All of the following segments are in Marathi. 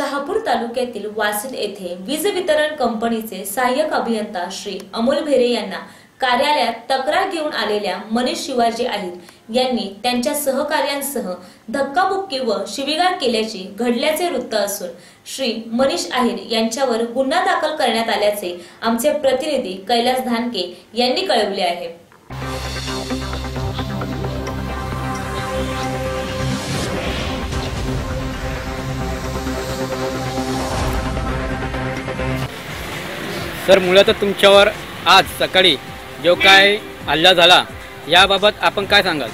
शहापूर तालुक्यातील वासिन येथे वीज वितरण कंपनीचे सहाय्यक अभियंता श्री अमोल भेरे यांना कार्यालयात तक्रार घेऊन आलेल्या मनीष शिवाजी आहेत. यांनी त्यांच्या सहकार्यांसह धक्काबुक्की व शिविगाळ केल्याचे घडल्याचे वृत्त असून श्री मनीष आहेर यांच्यावर गुन्हा दाखल करण्यात आल्याचे आमचे प्रतिनिधी कैलास धानके यांनी कळवले आहे. सर मुळातच तुमच्यावर आज सकाळी जो काय हल्ला झाला याबाबत आपण काय सांगाल?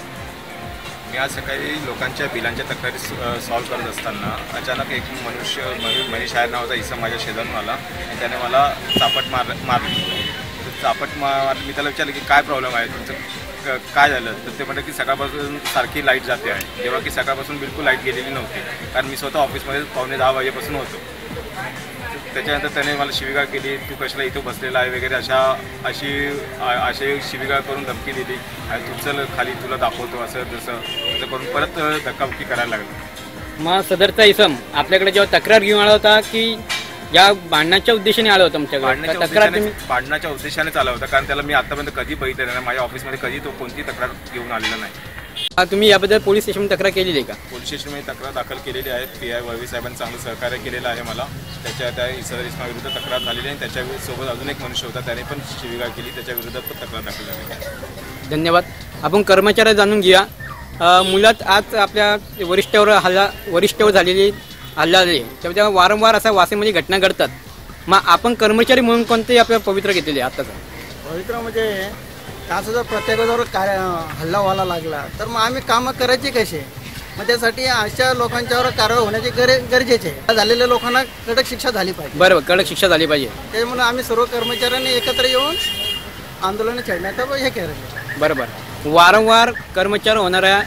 मी आज सकाळी लोकांच्या बिलांच्या तक्रारी सॉल्व्ह करत असताना अचानक एक मनुष्य मनु- मनीष आहे नावाचा इसम माझ्या शेजारून आला आणि त्याने मला चापट मार मारली. चापट मार मी त्याला विचारलं की काय प्रॉब्लेम आहे तुमचं? काय झालं? तर ते म्हणतात की सकाळपासून सारखी लाइट जाते आहे. जेव्हा की सकाळपासून बिलकुल लाइट गेलेली नव्हती. कारण मी स्वतः ऑफिसमध्ये पावणे दहा वाजेपासून होतो. त्याच्यानंतर त्याने मला शिविका केली. तू कशाला इथं बसलेला आहे वगैरे अशा अशी अशी शिविगाळ करून धमकी दिली. आणि तू चल खाली तुला दाखवतो असं तसं असं करून परत धक्काबुक्की करायला लागलं. मग सदरचा इसम आपल्याकडे जेव्हा तक्रार घेऊन आला होता की या भांडणाच्या उद्देशाने आला होता तुमच्याकडे भांडण्याच्या तर तक्रार उद्देशाने तुम्ही उद्देशानेच आला होता कारण त्याला मी आतापर्यंत कधी बघितलं नाही माझ्या ऑफिसमध्ये कधी तो कोणती तक्रार घेऊन आलेला नाही. हा, तुम्ही याबद्दल पोलीस स्टेशन तक्रार केलेली आहे का? पोलीस स्टेशनमध्ये तक्रार दाखल केलेली आहे. पी. आय. वळवी साहेबांनी चांगलं सहकार्य केलेलं आहे मला. त्याच्या त्या इसर विरुद्ध तक्रार झालेली आहे आणि त्याच्यासोबत अजून एक मनुष्य होता त्याने पण शिविगाळ केली. त्याच्या विरुद्ध पण तक्रार दाखल झालेली आहे. धन्यवाद. आपण कर्मचारी जाणून घेऊया. अ, मुळात आज आपल्या वरिष्ठावर हल्ला वरिष्ठावर झालेली हल्ला झाली तेव्हा वारंवार असा वासेमध्ये घटना घडतात. मग आपण कर्मचारी म्हणून कोणते आपल्या पवित्र घेतलेले आहे आत्ताचा. पवित्र म्हणजे असं जर प्रत्येकावर काय हल्ला व्हायला लागला. तर मग आम्ही कामं करायची कशी? मग त्यासाठी अशा लोकांच्यावर कारवाई होण्याची गरे गरजेचे आहे. झालेल्या लोकांना कडक शिक्षा झाली पाहिजे. बरोबर कडक शिक्षा झाली पाहिजे. त्यामुळे आम्ही सर्व कर्मचाऱ्यांनी एकत्र येऊन आंदोलन छेडण्याचं हे केलं बरोबर. वारंवार कर्मचारी होणाऱ्या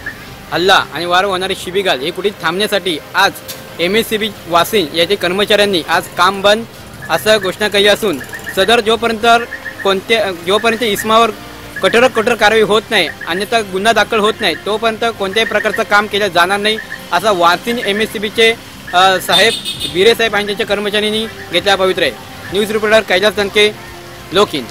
हल्ला आणि वारंवार होणारे शिबिगाल हे कुठे थांबण्यासाठी आज एम एस सी बी वासिन येथे कर्मचाऱ्यांनी आज काम बंद असं घोषणा केली असून सदर जोपर्यंत कोणत्या जोपर्यंत इस्मावर कठोर कठोर कारवाई होत नाही अन्यथा गुन्हा दाखल होत नाही तोपर्यंत कोणत्याही प्रकारचं काम केलं जाणार नाही असा वासीन एम एस सी बीचे साहेब बिरे साहेब आणि त्यांच्या कर्मचाऱ्यांनी घेतला पवित्र आहे. News reporter Kailas Danke लोकिन